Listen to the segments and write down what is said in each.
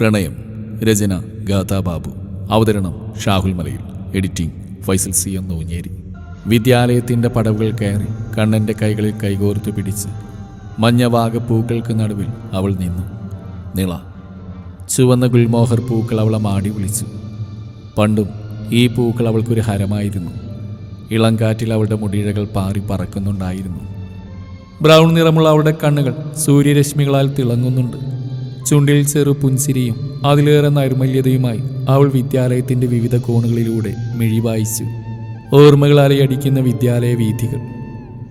പ്രണയം രചന ഗാഥാ ബാബു. അവതരണം Shahul Malayil. Editing Faisal C M Noonjeri. വിദ്യാലയത്തിന്റെ പടവുകൾ കയറി കണ്ണന്റെ കൈകളിൽ കൈകോർത്തു പിടിച്ച് മഞ്ഞവാക പൂക്കൾക്ക് നടുവിൽ അവൾ നിന്നു. നിള. ചുവന്ന ഗുൽമോഹർ പൂക്കൾ അവളെ മാടി വിളിച്ചു. പണ്ടും ഈ പൂക്കൾ അവൾക്കൊരു ഹരമായിരുന്നു. ഇളങ്കാറ്റിൽ അവളുടെ മുടിയിഴകൾ പാറി പറക്കുന്നുണ്ടായിരുന്നു. ബ്രൗൺ നിറമുള്ള അവളുടെ കണ്ണുകൾ സൂര്യരശ്മികളാൽ തിളങ്ങുന്നുണ്ട്. ചുണ്ടിൽ ചെറു പുൻസിരിയും അതിലേറെ നൈർമല്യതയുമായി അവൾ വിദ്യാലയത്തിന്റെ വിവിധ കോണുകളിലൂടെ മിഴി വായിച്ചു. അടിക്കുന്ന വിദ്യാലയ വീഥികൾ.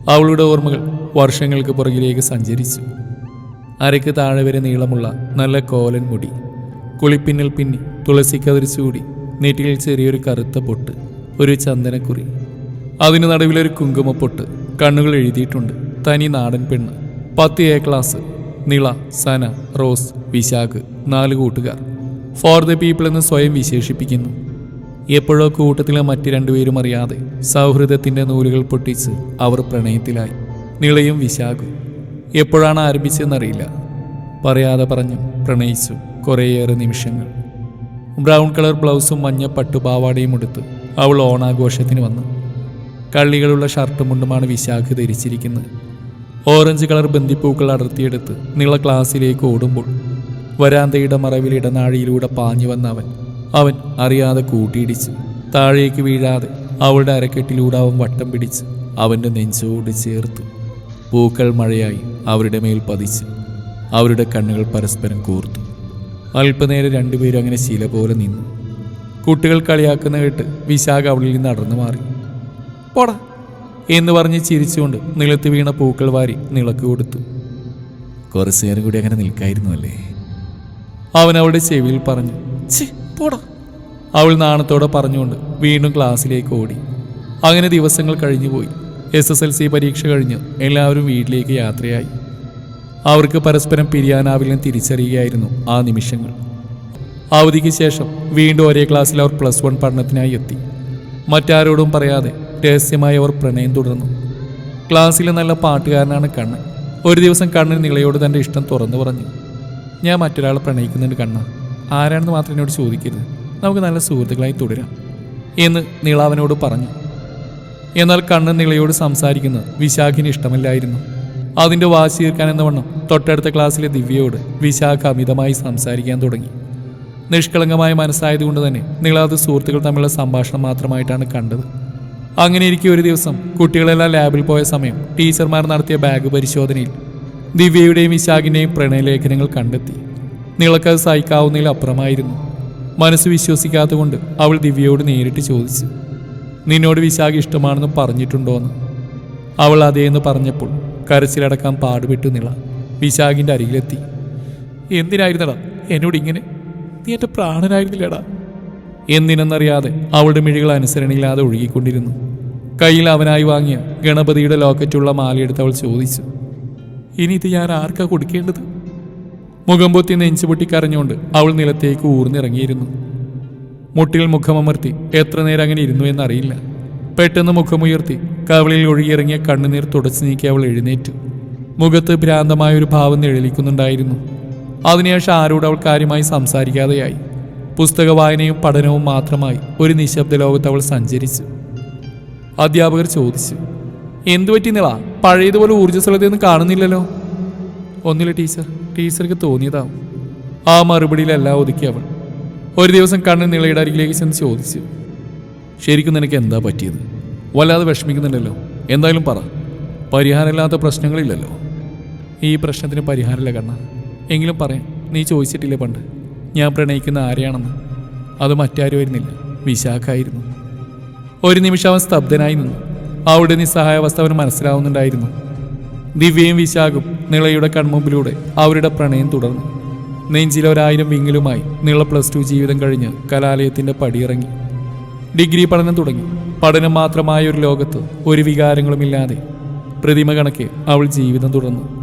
അവളുടെ ഓർമ്മകൾ വർഷങ്ങൾക്ക് പുറകിലേക്ക് സഞ്ചരിച്ചു. അരയ്ക്ക് താഴെ വരെ നീളമുള്ള നല്ല കോലൻ മുടി. കുളിപ്പിന്നിൽ പിന്നി തുളസിക്കതിർ ചൂടി നെറ്റിയിൽ ചെറിയൊരു കറുത്ത പൊട്ട് ഒരു ചന്ദനക്കുറി. അതിന് നടുവിലൊരു കുങ്കുമപ്പൊട്ട് കണ്ണുകൾ എഴുതിയിട്ടുണ്ട് തനി നാടൻ പെണ്ണ് പത്ത് A class Nila Sana Rose Vishakh നാല് കൂട്ടുകാർ. ഫോർ ദ പീപ്പിൾ എന്ന് സ്വയം വിശേഷിപ്പിക്കുന്നു. എപ്പോഴോ കൂട്ടത്തിലെ മറ്റു രണ്ടുപേരും അറിയാതെ സൗഹൃദത്തിന്റെ നൂലുകൾ പൊട്ടിച്ച് അവർ പ്രണയത്തിലായി. നിളയും വിശാഖും. എപ്പോഴാണ് ആരംഭിച്ചതെന്നറിയില്ല. പറയാതെ പറഞ്ഞു പ്രണയിച്ചു കുറേയേറെ നിമിഷങ്ങൾ. ബ്രൗൺ കളർ ബ്ലൗസും മഞ്ഞ പട്ടുപാവാടയും എടുത്ത് അവൾ ഓണാഘോഷത്തിന് വന്നു. കള്ളികളുള്ള ഷർട്ടും മുണ്ടുമാണ് വിശാഖ് ധരിച്ചിരിക്കുന്നത്. ഓറഞ്ച് കളർ ബന്ദിപ്പൂക്കൾ അടർത്തിയെടുത്ത് നീള ക്ലാസ്സിലേക്ക് ഓടുമ്പോൾ വരാന്തയുടെ മറവിൽ ഇടനാഴിയിലൂടെ പാഞ്ഞു വന്ന അവൻ. അവൻ അറിയാതെ കൂട്ടിയിടിച്ച് താഴേക്ക് വീഴാതെ അവളുടെ അരക്കെട്ടിലൂടെ അവൻ വട്ടം പിടിച്ച് അവന്റെ നെഞ്ചോട് ചേർത്തു. പൂക്കൾ മഴയായി അവരുടെ മേൽ പതിച്ച് അവരുടെ കണ്ണുകൾ പരസ്പരം കോർത്തു. അല്പനേരം രണ്ടുപേരും അങ്ങനെ ശില പോലെ നിന്നു. കുട്ടികൾ കളിയാക്കുന്ന കേട്ട് വിശാഖ അവളിൽ നിന്ന് അടർന്നു മാറി. പോടാ എന്ന് പറഞ്ഞ് ചിരിച്ചുകൊണ്ട് നിലത്ത് വീണ പൂക്കൾ വാരി നിളക്ക് കൊടുത്തു. കുറച്ചു നേരം കൂടി അങ്ങനെ നിൽക്കായിരുന്നു അല്ലേ? അവൻ അവളുടെ ചെവിയിൽ പറഞ്ഞു "ഛി, പോടാ. അവൾ നാണത്തോടെ പറഞ്ഞുകൊണ്ട് വീണ്ടും ക്ലാസ്സിലേക്ക് ഓടി. അങ്ങനെ ദിവസങ്ങൾ കഴിഞ്ഞുപോയി എസ് എസ് എൽ സി പരീക്ഷ കഴിഞ്ഞ് എല്ലാവരും വീട്ടിലേക്ക് യാത്രയായി. അവർക്ക് പരസ്പരം പിരിയാനാവില്ലെന്ന് തിരിച്ചറിയുകയായിരുന്നു ആ നിമിഷങ്ങൾ. അവധിക്ക് ശേഷം വീണ്ടും ഒരേ ക്ലാസ്സിൽ അവർ പ്ലസ് വൺ പഠനത്തിനായി എത്തി. മറ്റാരോടും പറയാതെ രഹസ്യമായി അവർ പ്രണയം തുടർന്നു. ക്ലാസ്സിലെ നല്ല പാട്ടുകാരനാണ് കണ്ണൻ. ഒരു ദിവസം കണ്ണൻ നിളയോട് തന്റെ ഇഷ്ടം തുറന്നു പറഞ്ഞു ഞാൻ മറ്റൊരാളെ പ്രണയിക്കുന്നുണ്ട് കണ്ണ. ആരാണെന്ന് മാത്രം എന്നോട് ചോദിക്കരുത്. നമുക്ക് നല്ല സുഹൃത്തുക്കളായി തുടരാം എന്ന് നീളാവനോട് പറഞ്ഞു. എന്നാൽ കണ്ണൻ നിളയോട് സംസാരിക്കുന്നത് വിശാഖിന് ഇഷ്ടമല്ലായിരുന്നു. അതിന്റെ വാശി തീർക്കാൻ എന്ന വണ്ണം തൊട്ടടുത്ത ക്ലാസ്സിലെ ദിവ്യയോട് വിശാഖ അമിതമായി സംസാരിക്കാൻ തുടങ്ങി. നിഷ്കളങ്കമായ മനസ്സായതുകൊണ്ട് തന്നെ നിളാത് സുഹൃത്തുക്കൾ തമ്മിലുള്ള സംഭാഷണം മാത്രമായിട്ടാണ് കണ്ടത്. അങ്ങനെ ഇരിക്കെ ഒരു ദിവസം കുട്ടികളെല്ലാം ലാബിൽ പോയ സമയം ടീച്ചർമാർ നടത്തിയ ബാഗ് പരിശോധനയിൽ ദിവ്യയുടെയും വിശാഖിന്റെയും പ്രണയലേഖനങ്ങൾ കണ്ടെത്തി. നിളക്കത് സഹിക്കാവുന്നതിൽ അപ്പുറമായിരുന്നു. മനസ്സ് വിശ്വസിക്കാത്തതുകൊണ്ട് അവൾ ദിവ്യയോട് നേരിട്ട് ചോദിച്ചു. നിന്നോട് വിശാഖ് ഇഷ്ടമാണെന്ന് പറഞ്ഞിട്ടുണ്ടോന്ന്? അവൾ അതേന്ന് പറഞ്ഞപ്പോൾ കരച്ചിലടക്കാൻ പാടുപെട്ടു നിള. വിശാഖിന്റെ അരികിലെത്തി. എന്തിനായിരുന്നടാ? എന്നോട് ഇങ്ങനെ? നീ എന്റെ പ്രാണനായിരുന്നില്ലടാ? എന്തിനെന്നറിയാതെ അവളുടെ മിഴികൾ അനുസരണയില്ലാതെ ഒഴുകിക്കൊണ്ടിരുന്നു. കയ്യിൽ അവനായി വാങ്ങിയ ഗണപതിയുടെ ലോക്കറ്റുള്ള മാലയെടുത്ത് അവൾ ചോദിച്ചു ഇനി ഇത് ഞാൻ ആർക്കാ കൊടുക്കേണ്ടത്? മുഖം പൊത്തി നെഞ്ചുപൊട്ടി കരഞ്ഞുകൊണ്ട് അവൾ നിലത്തേക്ക് ഊർന്നിറങ്ങിയിരുന്നു. മുട്ടിൽ മുഖമമർത്തി എത്ര നേരം അങ്ങനെ ഇരുന്നു എന്നറിയില്ല. പെട്ടെന്ന് മുഖമുയർത്തി കവളിൽ ഒഴുകിയിറങ്ങിയ കണ്ണുനീർ തുടച്ചു നീക്കി അവൾ എഴുന്നേറ്റു. മുഖത്ത് ഭ്രാന്തമായ ഒരു ഭാവം നിഴലിക്കുന്നുണ്ടായിരുന്നു. അതിനുശേഷം ആരോട് അവൾ കാര്യമായി സംസാരിക്കാതെയായി. പുസ്തക വായനയും പഠനവും മാത്രമായി ഒരു നിശബ്ദ ലോകത്ത് അവൾ സഞ്ചരിച്ചു. അധ്യാപകർ ചോദിച്ചു എന്തു പറ്റി നിള? പഴയതുപോലെ ഊർജസ്വലതയൊന്നും കാണുന്നില്ലല്ലോ? ഒന്നില്ല ടീച്ചർ. ടീച്ചർക്ക് തോന്നിയതാവും. ആ മറുപടിയിലെല്ലാം ഒതുക്കി അവൾ. ഒരു ദിവസം കണ്ണൻ നിളയുടെ അരികിലേക്ക് ചെന്ന് ചോദിച്ചു ശരിക്കും നിനക്ക് എന്താ പറ്റിയത്? വല്ലാതെ വിഷമിക്കുന്നുണ്ടല്ലോ. എന്തായാലും പറ. പരിഹാരമില്ലാത്ത പ്രശ്നങ്ങളില്ലല്ലോ. ഈ പ്രശ്നത്തിന് പരിഹാരമില്ല കണ്ണ. എങ്കിലും പറയാം നീ ചോദിച്ചിട്ടില്ലേ പണ്ട്? ഞാൻ പ്രണയിക്കുന്ന ആരെയാണെന്ന്. അത് മറ്റാരുമായിരുന്നില്ല വിശാഖായിരുന്നു. ഒരു നിമിഷം അവൻ സ്തബ്ധനായി നിന്നു. അവിടെ നിസ്സഹായാവസ്ഥ അവന് മനസ്സിലാവുന്നുണ്ടായിരുന്നു. ദിവ്യയും വിശാഖും നിളയുടെ കൺമുമ്പിലൂടെ അവരുടെ പ്രണയം തുടർന്നു. നെഞ്ചിലൊരായിരം വിങ്ങലുമായി നിള പ്ലസ് ടു ജീവിതം കഴിഞ്ഞ് കലാലയത്തിന്റെ പടിയിറങ്ങി. ഡിഗ്രി പഠനം തുടങ്ങി. പഠനം മാത്രമായ ഒരു ലോകത്ത് ഒരു വികാരങ്ങളുമില്ലാതെ പ്രതിമ കണക്കെ അവൾ ജീവിതം തുടർന്നു.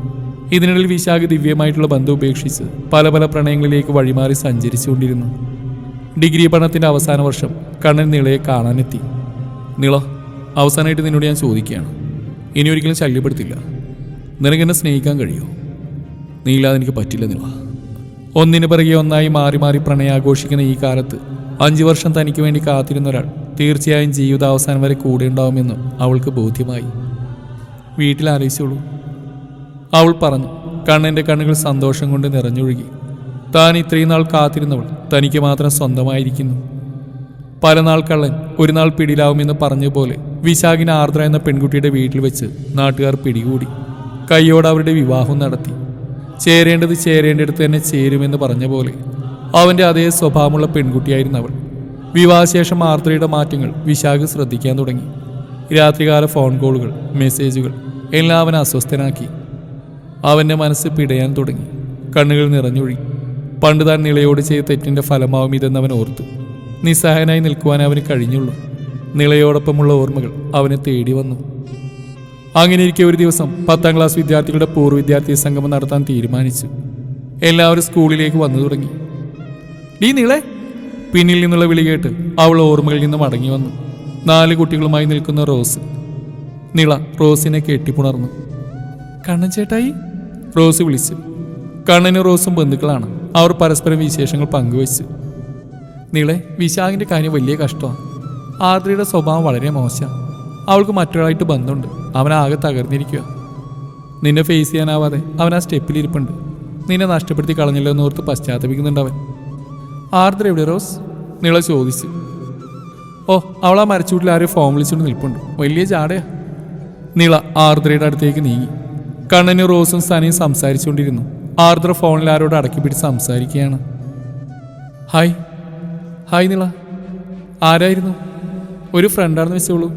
ഇതിനിടയിൽ വിശാഖ ദിവ്യമായിട്ടുള്ള ബന്ധം ഉപേക്ഷിച്ച് പല പല പ്രണയങ്ങളിലേക്ക് വഴിമാറി സഞ്ചരിച്ചുകൊണ്ടിരുന്നു. ഡിഗ്രി പഠനത്തിന്റെ അവസാന വർഷം കണ്ണൻ നീളയെ കാണാനെത്തി. നീള അവസാനമായിട്ട് നിന്നോട് ഞാൻ ചോദിക്കുകയാണ്. ഇനി ഒരിക്കലും ശല്യപ്പെടുത്തില്ല. നിനക്ക് എന്നെ സ്നേഹിക്കാൻ കഴിയുമോ? നീ എനിക്ക് പറ്റില്ല നീള. ഒന്നിനു പിറകെ ഒന്നായി മാറി മാറി പ്രണയാഘോഷിക്കുന്ന ഈ കാലത്ത് അഞ്ചു വർഷം തനിക്ക് വേണ്ടി കാത്തിരുന്ന ഒരാൾ തീർച്ചയായും ജീവിതാവസാനം വരെ കൂടെ ഉണ്ടാവുമെന്ന് അവൾക്ക് ബോധ്യമായി. വീട്ടിൽ ആലോചിച്ചോളൂ. അവൾ പറഞ്ഞു കണ്ണന്റെ കണ്ണുകൾ സന്തോഷം കൊണ്ട് നിറഞ്ഞൊഴുകി. താൻ ഇത്രയും നാൾ കാത്തിരുന്നവൾ തനിക്ക് മാത്രം സ്വന്തമായിരിക്കുന്നു. പല നാൾ കള്ളൻ ഒരു നാൾ പിടിയിലാവുമെന്ന് പറഞ്ഞ പോലെ വിശാഖിന് ആർദ്ര എന്ന പെൺകുട്ടിയുടെ വീട്ടിൽ വെച്ച് നാട്ടുകാർ പിടികൂടി. കൈയോടെ അവരുടെ വിവാഹം നടത്തി. ചേരേണ്ടത് ചേരേണ്ടടുത്ത് തന്നെ ചേരുമെന്ന് പറഞ്ഞ പോലെ അവന്റെ അതേ സ്വഭാവമുള്ള പെൺകുട്ടിയായിരുന്നു അവൾ. വിവാഹശേഷം ആർദ്രയുടെ മാറ്റങ്ങൾ വിശാഖ് ശ്രദ്ധിക്കാൻ തുടങ്ങി. രാത്രികാല ഫോൺ കോളുകൾ മെസ്സേജുകൾ എല്ലാം അവനെ അസ്വസ്ഥനാക്കി. അവന്റെ മനസ്സ് പിടയാൻ തുടങ്ങി. കണ്ണുകൾ നിറഞ്ഞൊഴി പണ്ട് താൻ നിളയോട് ചെയ്ത തെറ്റിന്റെ ഫലമാവും ഇതെന്ന് അവൻ ഓർത്തു. നിസ്സഹായനായി നിൽക്കുവാൻ അവന് കഴിഞ്ഞുള്ളൂ. നിളയോടൊപ്പമുള്ള ഓർമ്മകൾ അവനെ തേടി വന്നു. അങ്ങനെ ഇരിക്കെ ഒരു ദിവസം പത്താം ക്ലാസ് വിദ്യാർത്ഥികളുടെ പൂർവ വിദ്യാർത്ഥി സംഗമം നടത്താൻ തീരുമാനിച്ചു. എല്ലാവരും സ്കൂളിലേക്ക് വന്നു തുടങ്ങി. ഡീ നീളെ പിന്നിൽ നിന്നുള്ള വിളി കേട്ട് അവൾ ഓർമ്മകളിൽ നിന്ന് മടങ്ങി വന്നു. നാല് കുട്ടികളുമായി നിൽക്കുന്ന റോസ്. നിള റോസിനെ കെട്ടിപ്പുണർന്നു. കണ്ണൻ ചേട്ടായി റോസ് വിളിച്ചു. കണ്ണനും റോസും ബന്ധുക്കളാണ്. അവർ പരസ്പരം വിശേഷങ്ങൾ പങ്കുവച്ചു. നിളെ വിശാഖിന്റെ കാര്യം വലിയ കഷ്ടമാണ് ആദ്രയുടെ സ്വഭാവം വളരെ മോശമാണ് അവൾക്ക് മറ്റൊരാളായിട്ട് ബന്ധമുണ്ട്. അവനാകെ തകർന്നിരിക്കുക നിന്നെ ഫേസ് ചെയ്യാനാവാതെ അവൻ ആ സ്റ്റെപ്പിലിരിപ്പുണ്ട് നിന്നെ നഷ്ടപ്പെടുത്തി കളഞ്ഞല്ലോ എന്ന് ഓർത്ത് പശ്ചാത്തപിക്കുന്നുണ്ട് അവൻ. ആർദ്ര എവിടെ റോസ്? നീള ചോദിച്ചു. ഓ അവൾ ആ മരച്ചൂട്ടിൽ ആരെയും ഫോം വിളിച്ചുകൊണ്ട് നിൽപ്പുണ്ട്. വലിയ ചാടയാ നീള ആർദ്രയുടെ അടുത്തേക്ക് നീങ്ങി. കണ്ണനും റോസും സനയും സംസാരിച്ചുകൊണ്ടിരുന്നു. ആർദ്ര ഫോണിൽ ആരോട് അടക്കി പിടിച്ച് സംസാരിക്കുകയാണ്. ഹായ്. ഹായ് നിള. ആരായിരുന്നു? ഒരു ഫ്രണ്ടാണെന്ന് വെച്ചോളൂ.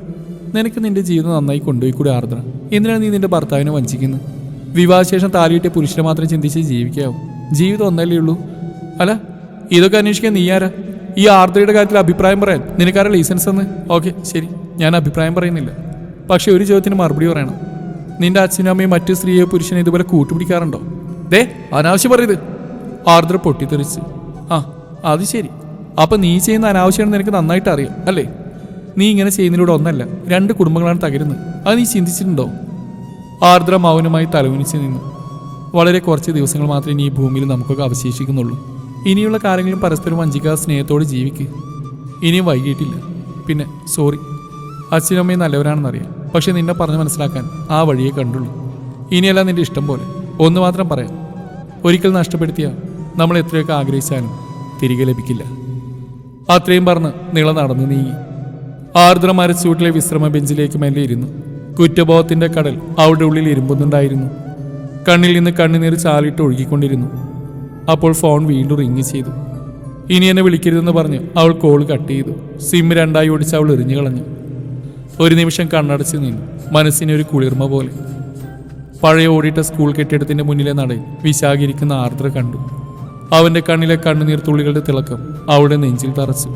നിനക്ക് നിന്റെ ജീവിതം നന്നായി കൊണ്ടുപോയി കൂടി ആർദ്ര. എന്തിനാണ് നീ നിന്റെ ഭർത്താവിനെ വഞ്ചിക്കുന്നത് വിവാഹശേഷം താലിയിട്ടിയ പുരുഷനെ മാത്രം ചിന്തിച്ച് ജീവിക്കാവും. ജീവിതം ഒന്നല്ലേ ഉള്ളൂ? അല്ല ഇതൊക്കെ അന്വേഷിക്കാൻ നീ ആരാ? ഈ ആർദ്രയുടെ കാര്യത്തിൽ അഭിപ്രായം പറയാൻ. നിനക്കാരാ ലൈസൻസ് എന്ന് ഓക്കെ ശരി. ഞാൻ അഭിപ്രായം പറയുന്നില്ല. പക്ഷെ ഒരു ചോദ്യത്തിന് മറുപടി പറയണം. നിന്റെ അച്ഛനും അമ്മയും മറ്റു സ്ത്രീയോ പുരുഷനെ ഇതുപോലെ കൂട്ടുപിടിക്കാറുണ്ടോ? ദേ അനാവശ്യം പറയത് ആർദ്ര പൊട്ടിത്തെറിച്ച്. ആ അത് ശരി. അപ്പൊ നീ ചെയ്യുന്ന അനാവശ്യമാണെന്ന് നിനക്ക് നന്നായിട്ട് അറിയാം അല്ലേ? നീ ഇങ്ങനെ ചെയ്യുന്നതിലൂടെ ഒന്നല്ല രണ്ട് കുടുംബങ്ങളാണ് തകരുന്നത്. അത് നീ ചിന്തിച്ചിട്ടുണ്ടോ? ആർദ്ര മൗനമായി തലകുനിച്ച് നിന്നു. വളരെ കുറച്ച് ദിവസങ്ങൾ മാത്രമേ ഈ ഭൂമിയിൽ നമുക്കൊക്കെ അവശേഷിക്കുന്നുള്ളൂ. ഇനിയുള്ള കാലങ്ങളിലും പരസ്പരം വഞ്ചിക്കാതെ സ്നേഹത്തോടെ ജീവിക്കുക ഇനിയും വൈകിട്ടില്ല പിന്നെ സോറി അച്ഛനും അമ്മയും നല്ലവരാണെന്നറിയാം. പക്ഷെ നിന്നെ പറഞ്ഞു മനസ്സിലാക്കാൻ ആ വഴിയെ കണ്ടുള്ളൂ. ഇനിയല്ല നിന്റെ ഇഷ്ടം പോലെ. ഒന്ന് മാത്രം പറയാം. ഒരിക്കൽ നഷ്ടപ്പെടുത്തിയ നമ്മൾ എത്രയൊക്കെ ആഗ്രഹിച്ചാലും തിരികെ ലഭിക്കില്ല. അത്രയും പറഞ്ഞ് നിള നടന്നു നീങ്ങി. ആർദ്രമാര ചൂട്ടിലെ വിശ്രമ ബെഞ്ചിലേക്ക് മെല്ലെ ഇരുന്നു. കുറ്റബോധത്തിന്റെ കടൽ അവളുടെ ഉള്ളിൽ ഇരുമ്പുന്നുണ്ടായിരുന്നു. കണ്ണിൽ നിന്ന് കണ്ണുനീർ ചാലിട്ട് ഒഴുകിക്കൊണ്ടിരുന്നു. അപ്പോൾ ഫോൺ വീണ്ടും റിങ് ചെയ്തു. ഇനി എന്നെ വിളിക്കരുതെന്ന് പറഞ്ഞ് അവൾ കോൾ കട്ട് ചെയ്തു. സിം രണ്ടായി ഓടിച്ച് അവൾ എറിഞ്ഞു കളഞ്ഞു. ഒരു നിമിഷം കണ്ണടച്ച് നിന്നു. മനസ്സിന് ഒരു കുളിർമ പോലെ. പഴയ ഓടിയിട്ട സ്കൂൾ കെട്ടിടത്തിന്റെ മുന്നിലെ നടയിൽ വിശാഖിരിക്കുന്ന ആർദ്ര കണ്ടു. അവന്റെ കണ്ണിലെ കണ്ണുനീർ തുള്ളികളുടെ തിളക്കം അവളുടെ നെഞ്ചിൽ തറച്ചു.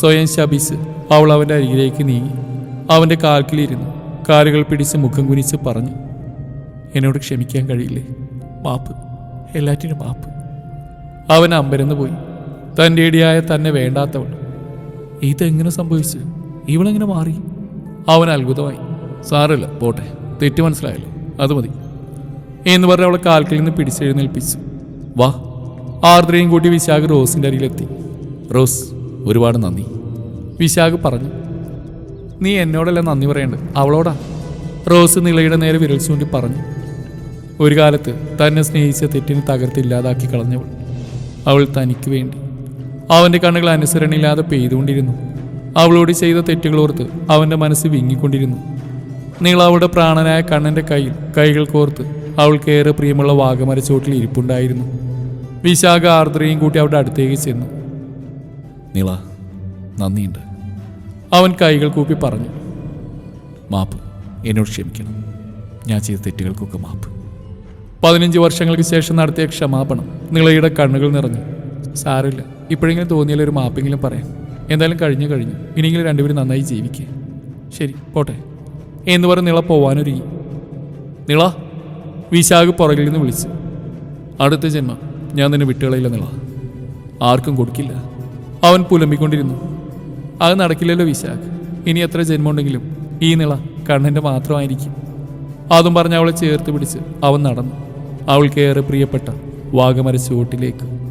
സ്വയം ശപിച്ച് അവൾ അവന്റെ അരികിലേക്ക് നീങ്ങി. അവന്റെ കാൽക്കിലിരുന്നു. കാലുകൾ പിടിച്ച് മുഖം കുനിച്ച് പറഞ്ഞു എന്നോട് ക്ഷമിക്കാൻ കഴിയില്ലേ? മാപ്പ്. എല്ലാറ്റിനും മാപ്പ്. അവൻ അമ്പരന്ന് പോയി. തന്റെ ഇടിയായ തന്നെ വേണ്ടാത്തവൾ ഇതെങ്ങനെ സംഭവിച്ചു? ഇവളെങ്ങനെ മാറി? അവൻ അത്ഭുതമായി. സാറില്ല പോട്ടെ. തെറ്റ് മനസ്സിലായല്ലോ. അത് മതി. എന്ന് പറഞ്ഞ് അവളെ കാൽക്കിൽ നിന്ന് പിടിച്ചെഴുന്നേൽപ്പിച്ചു. വാ. ആർദ്രയും കൂട്ടി വിശാഖ് റോസിന്റെ അരികിലെത്തി. റോസ് ഒരുപാട് നന്ദി. വിശാഖ് പറഞ്ഞു. നീ എന്നോടല്ല നന്ദി പറയേണ്ടത്? അവളോടാ. റോസ് നിളയുടെ നേരെ വിരൽ ചൂണ്ടി പറഞ്ഞു. ഒരു കാലത്ത് തന്നെ സ്നേഹിച്ച തെറ്റിന് തകർത്തില്ലാതാക്കി കളഞ്ഞവൾ. അവൾ തനിക്ക് വേണ്ടി. അവന്റെ കണ്ണുകൾ അനുസരണയില്ലാതെ പെയ്തുകൊണ്ടിരുന്നു. അവളോട് ചെയ്ത തെറ്റുകളോർത്ത് അവന്റെ മനസ്സ് വിങ്ങിക്കൊണ്ടിരുന്നു. നീളാവുടെ പ്രാണനായ കണ്ണന്റെ കയ്യിൽ കൈകൾ കോർത്ത് അവൾക്കേറെ പ്രിയമുള്ള വാഗമരച്ചോട്ടിൽ ഇരിപ്പുണ്ടായിരുന്നു. വിശാഖ ആർദ്രയും കൂട്ടി അവരുടെ അടുത്തേക്ക് ചെന്നു. നീള നന്ദിയുണ്ട്. അവൻ കൈകൾ കൂപ്പി പറഞ്ഞു. മാപ്പ് എന്നോട് ക്ഷമിക്കണം. ഞാൻ ചെയ്ത തെറ്റുകൾക്കൊക്കെ മാപ്പ്. പതിനഞ്ച് വർഷങ്ങൾക്ക് ശേഷം നടത്തിയ ക്ഷമാപണം നിളയുടെ കണ്ണുകൾ നിറഞ്ഞു. സാരമില്ല ഇപ്പോഴെങ്കിലും തോന്നിയാലൊരു മാപ്പെങ്കിലും പറയാം. എന്തായാലും കഴിഞ്ഞു കഴിഞ്ഞു. ഇനിയെങ്കിലും രണ്ടുപേരും നന്നായി ജീവിക്കുക ശരി പോട്ടെ. എന്ന് പറഞ്ഞ് നിള പോവാനൊരുങ്ങി. നിള വിശാഖ് പുറകിൽ നിന്ന് വിളിച്ചു. അടുത്ത ജന്മം ഞാൻ നിന്നെ വിട്ടുകളയില്ല നിള. ആർക്കും കൊടുക്കില്ല. അവൻ പുലമ്പിക്കൊണ്ടിരുന്നു. അത് നടക്കില്ലല്ലോ വിശാഖ്. ഇനി എത്ര ജന്മമുണ്ടെങ്കിലും ഈ നിള കണ്ണന്റെ മാത്രമായിരിക്കും. അതും പറഞ്ഞ് അവളെ ചേർത്ത് പിടിച്ച് അവൻ നടന്നു. അവൾക്ക് ഏറെ പ്രിയപ്പെട്ട വാഗമര ചുവട്ടിലേക്ക്.